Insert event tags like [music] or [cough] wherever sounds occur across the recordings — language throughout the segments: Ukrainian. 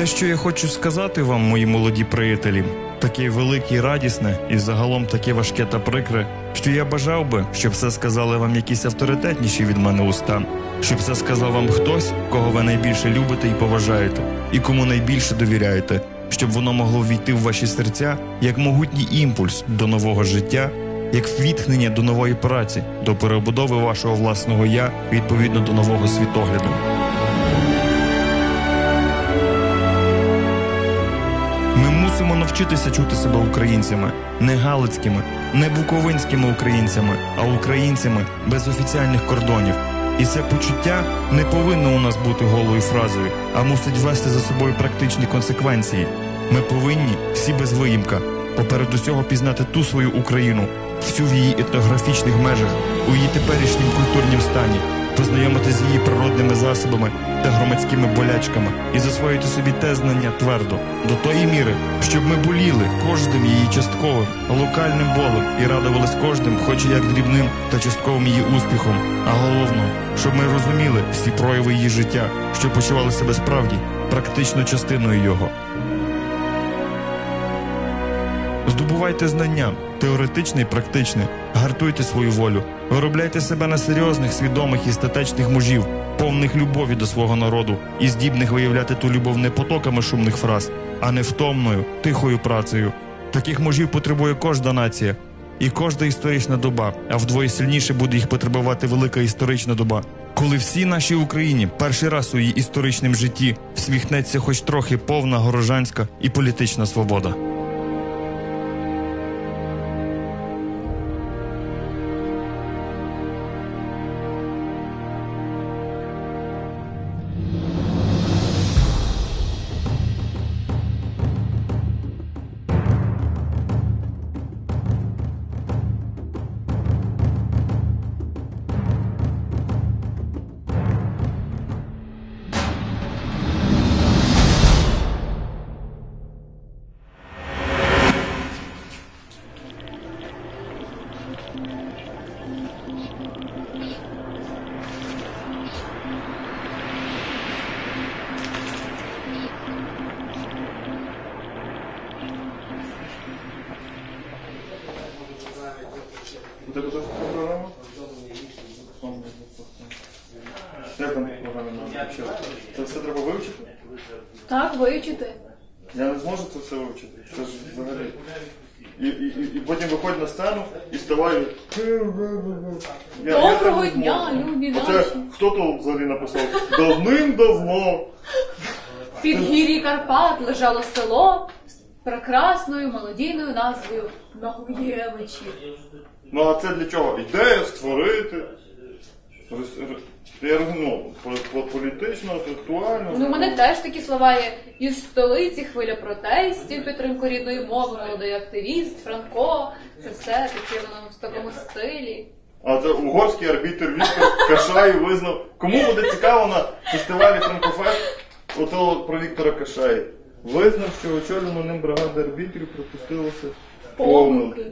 Те, що я хочу сказати вам, мої молоді приятелі, таке велике і радісне, і загалом таке важке та прикре, що я бажав би, щоб все сказали вам якісь авторитетніші від мене уста, щоб все сказав вам хтось, кого ви найбільше любите і поважаєте, і кому найбільше довіряєте, щоб воно могло війти в ваші серця як могутній імпульс до нового життя, як ввітхнення до нової праці, до перебудови вашого власного я відповідно до нового світогляду. Мусимо навчитися чути себе українцями, не галицькими, не буковинськими українцями, а українцями без офіціальних кордонів. І це почуття не повинно у нас бути голою фразою, а мусить вести за собою практичні консеквенції. Ми повинні всі без виїмка поперед усього пізнати ту свою Україну, всю в її етнографічних межах, у її теперішнім культурнім стані, познайомити з її природними засобами та громадськими болячками і засвоїти собі те знання твердо до тої міри, щоб ми боліли кожним її частковим, локальним болем і радувались кожним, хоч як дрібним та частковим її успіхом. А головно, щоб ми розуміли всі прояви її життя, що почували себе справді практично частиною його. Здобувайте знання, теоретичне і практичне, гартуйте свою волю, виробляйте себе на серйозних, свідомих і статечних мужів, повних любові до свого народу і здібних виявляти ту любов не потоками шумних фраз, а невтомною, тихою працею. Таких мужів потребує кожна нація і кожна історична доба, а вдвоє сильніше буде їх потребувати велика історична доба. Коли всій нашій Україні перший раз у її історичному житті всміхнеться хоч трохи повна горожанська і політична свобода. Така програма? Як там програма навчила? Це все треба вивчити? Так, вивчити. Я не зможу це все вивчити. Це ж взагалі. І, і, і, і потім виходь на сцену і ставай. Доброго дня, любі Оце наші. хто то взагалі написав? Давним-давно. В підгір'ї Карпат лежало село з прекрасною молодійною назвою Нагуєвичі. Ну а це для чого? Ідея створити. Я розумію, ну, по- по- політично, інтелектуально. Ну, у мене теж такі слова є. Із столиці хвиля протестів, підтримку рідної мови, молодий активіст, Франко. Це все таке воно в такому стилі. А це угорський арбітр Віктор Кашай визнав. Кому буде цікаво на фестивалі Франкофест, ото про Віктора Кашай. Визнав, що очолювана ним бригада арбітрів пропустилася помилки.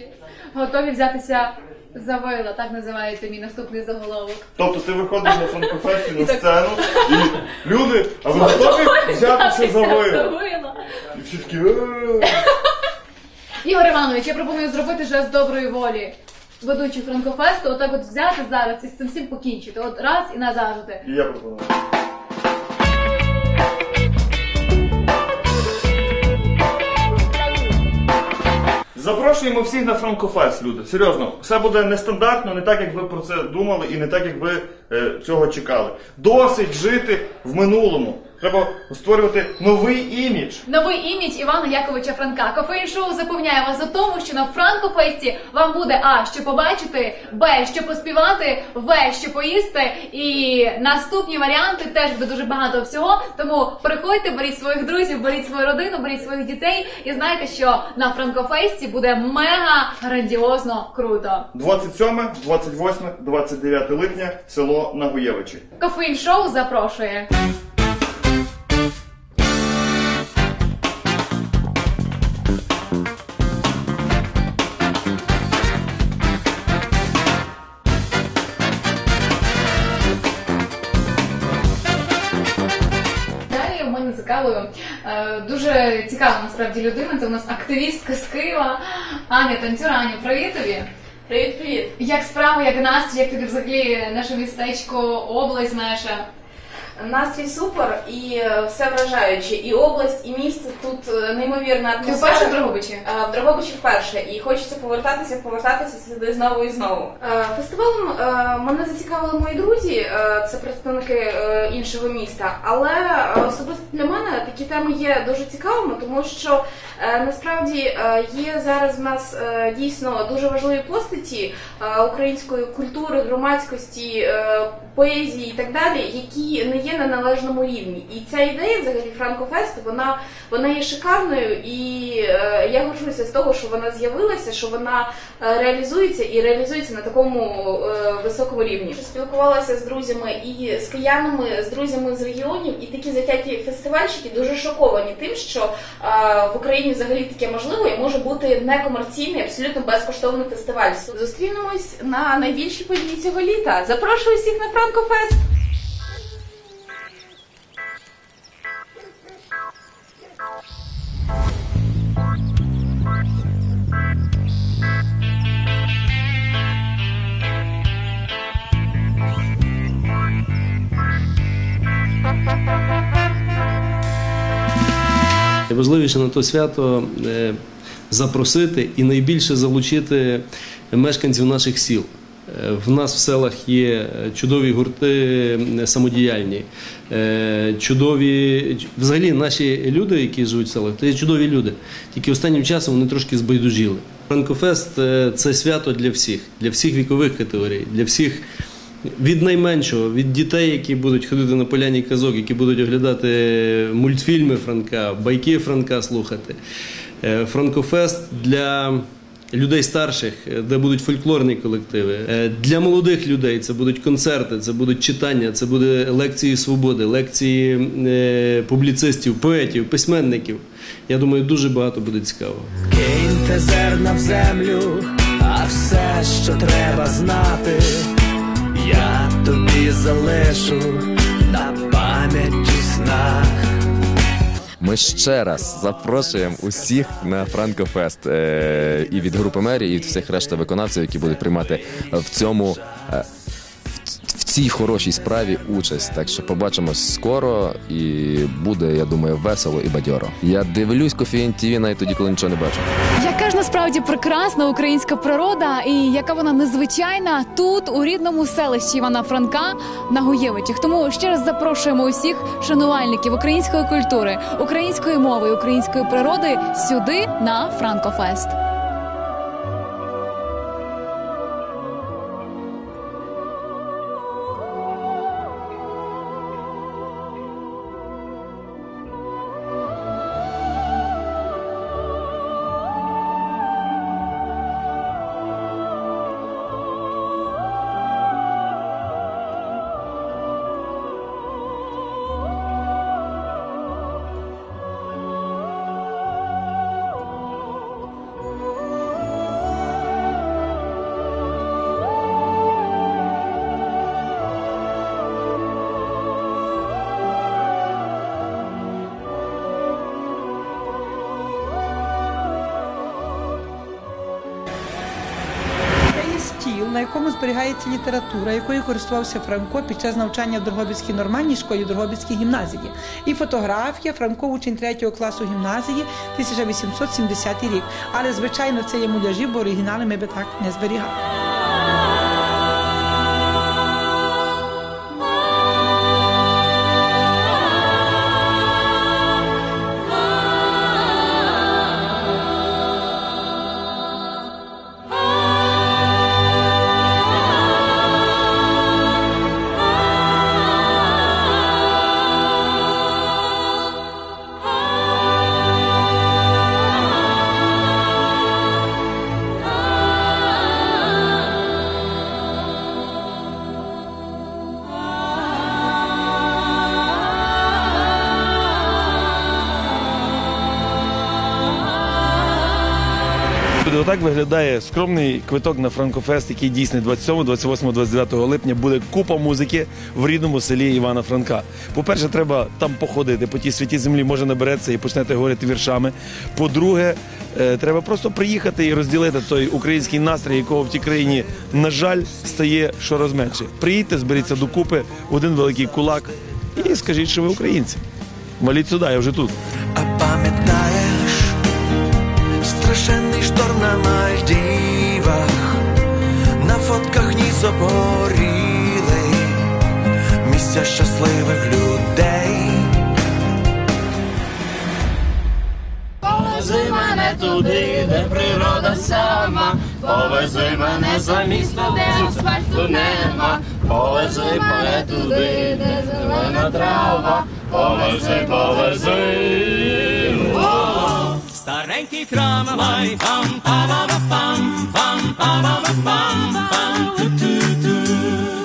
Помилки. Готові взятися за вила, так називається мій наступний заголовок. Тобто ти виходиш на Франкофесті на сцену, і люди, а ви готові взятися за вила? І всі такі. «Е-е-е». Ігор Іванович, я пропоную зробити жест доброї волі. Ведучий Франкофесту, отак от взяти зараз і з цим всім покінчити. От раз і назавжди. І я пропоную. Запрошуємо всіх на Франкофест, люди. Серйозно, все буде нестандартно, не так, як ви про це думали, і не так, як ви е, цього чекали. Досить жити в минулому. Треба створювати новий імідж. Новий імідж Івана Яковича Франка. Кофеїн шоу запевняє вас у тому, що на Франкофесті вам буде А, що побачити, Б, що поспівати, В, що поїсти. І наступні варіанти теж буде дуже багато всього. Тому приходьте, беріть своїх друзів, беріть свою родину, беріть своїх дітей. І знайте, що на Франкофесті буде мега грандіозно круто. 27, 28, 29 липня, село Нагуєвичі. Кофеїн шоу запрошує. Насправді людина. Це у нас активістка з Києва. Аня Танцюра. Аня, привіт тобі. Привіт, привіт. Як справа, як настрій, як тобі взагалі наше містечко, область наша? Настрій супер і е, все вражаюче. І область, і місто тут е, неймовірна Ти вперше в Дрогобичі? Е, В Дрогобичі вперше, і хочеться повертатися, повертатися сюди знову і знову. Фестивалем е, мене зацікавили мої друзі, це представники іншого міста. Але особисто для мене такі теми є дуже цікавими, тому що насправді є зараз в нас дійсно дуже важливі постаті української культури, громадськості, поезії і так далі, які не є на належному рівні. І ця ідея, взагалі, Франкофесту, вона, вона є шикарною, і е, я горжуся з того, що вона з'явилася, що вона е, реалізується і реалізується на такому е, високому рівні. Спілкувалася з друзями і з киянами, з друзями з регіонів, і такі затяті фестивальщики дуже шоковані тим, що е, в Україні взагалі таке можливо і може бути некомерційний, абсолютно безкоштовний фестиваль. Зустрінемось на найбільшій події цього літа. Запрошую всіх на Франкофест. Важливіше на то свято е, запросити і найбільше залучити мешканців наших сіл. Е, В нас в селах є чудові гурти е, самодіяльні, е, чудові взагалі наші люди, які живуть в селах, це є чудові люди. Тільки останнім часом вони трошки збайдужіли. Франкофест е, це свято для всіх, для всіх вікових категорій, для всіх від найменшого, від дітей, які будуть ходити на поляні казок, які будуть оглядати мультфільми Франка, байки Франка слухати. Е, Франкофест для людей старших, е, де будуть фольклорні колективи. Е, Для молодих людей це будуть концерти, це будуть читання, це буде лекції свободи, лекції публіцистів, поетів, письменників. Я думаю, дуже багато буде цікавого. Киньте зерна в землю, а все, що треба знати, я тобі залишу на пам'ять у снах. Ми ще раз запрошуємо усіх на Франкофест е, і від групи Мері, і від всіх решта виконавців, які будуть приймати в цьому. е, цій хорошій справі участь, так що побачимось скоро, і буде, я думаю, весело і бадьоро. Я дивлюсь кофеїн ТВ навіть тоді, коли нічого не бачу. Яка ж насправді прекрасна українська природа, і яка вона незвичайна тут, у рідному селищі Івана Франка на Гуєвичах. Тому ще раз запрошуємо усіх шанувальників української культури, української мови, української природи сюди на Франкофест. Зберігається література, якою користувався Франко під час навчання в Дрогобицькій нормальній школі Дрогобицькій гімназії. І фотографія Франко учень 3 класу гімназії 1870 рік. Але звичайно це є муляжі, бо оригінали ми би так не зберігали. Отак виглядає скромний квиток на Франкофест, який дійсний 27, 28, 29 липня. Буде купа музики в рідному селі Івана Франка. По-перше, треба там походити по тій святій землі, може набереться і почнете говорити віршами. По-друге, е, треба просто приїхати і розділити той український настрій, якого в тій країні, на жаль, стає щораз менше. Приїдьте, зберіться докупи, один великий кулак і скажіть, що ви українці. Валіть сюди, я вже тут. А пам'ятаєш шторм на Мальдівах, на фотках ні заборіли, місця щасливих людей. Повези мене туди, де природа сама, повези мене за місто, де асфальту нема, повези мене туди, де зелена трава, повези, повези. О! Старенький трамвай, пам пам пам пам пам пам пам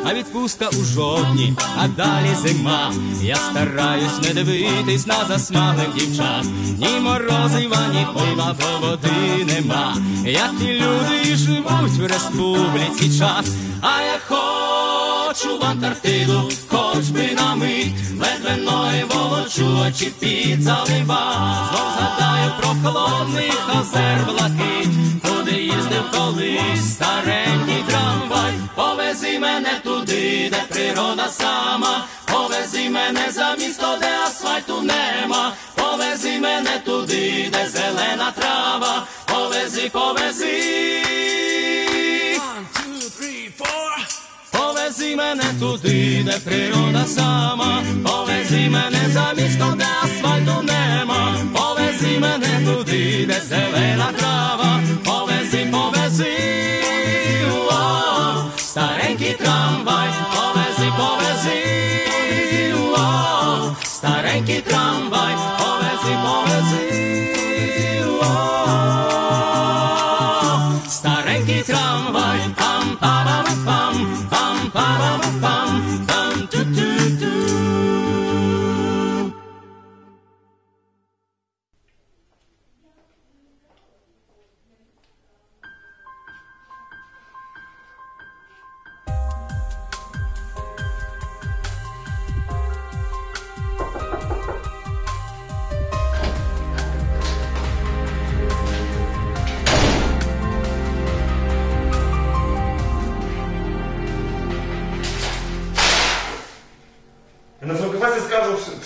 А відпустка у жовтні, а далі зима. Я стараюсь не дивитись на засмаглих дівчат. Ні морозива, ні пива, бо води нема. Як ті люди і живуть в республіці час. А я хочу в Антарктиду, хоч би на мить, ледве ноги очі під залива. Знов згадаю про холодних озер блакить, куди їздив колись старенький трамвай. Повези мене туди, де природа сама, повези мене за місто, де асфальту нема, повези мене туди, де зелена трава, повези, повези. Повези мене туди, де природа сама, повези мене за місто, де асфальту нема, повези мене туди, де зелена трава, повези, повези, О, старенький трамвай, повези, повези, О, старенький трамвай, повези, повези,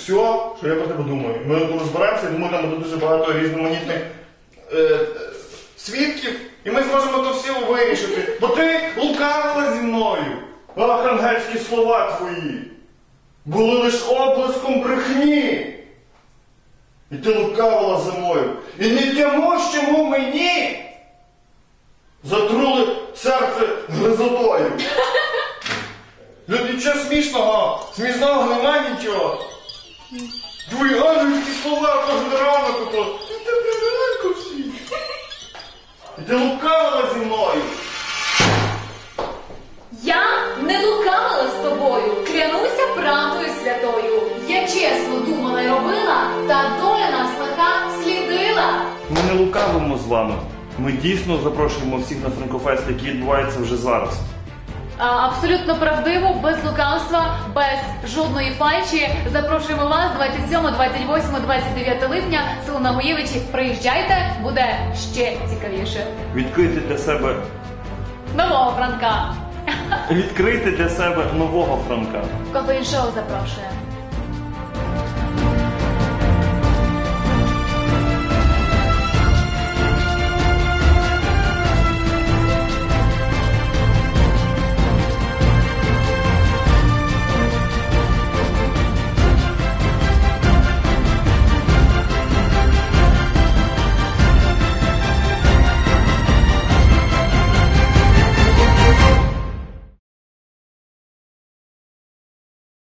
все, що я про тебе думаю. Ми коли зберемося, я думаю, там буде дуже багато різноманітних е, свідків, і ми зможемо то все вирішити. Бо ти лукавила зі мною. Ах, ангельські слова твої. Були лиш облиском брехні. І ти лукавила за мною. І не тямощому мені затрули серце гризотою. [laughs] Люди, нічого смішного, смішного нема нічого. Твої ангельські слова кожен ранок ото. І тебе ранку всі. І ти лукавила зі мною. Я не лукавила з тобою, клянуся правдою святою. Я чесно думала й робила, та доля нас лиха слідила. Ми не лукавимо з вами. Ми дійсно запрошуємо всіх на Франкофест, який відбувається вже зараз. Абсолютно правдиво, без лукавства, без жодної фальші. Запрошуємо вас 27, 28, 29 липня. Село Нагоєвичі. Приїжджайте, буде ще цікавіше. Відкрити для себе, Нового Франка. відкрити для себе нового Франка. Кофеїн шоу запрошує.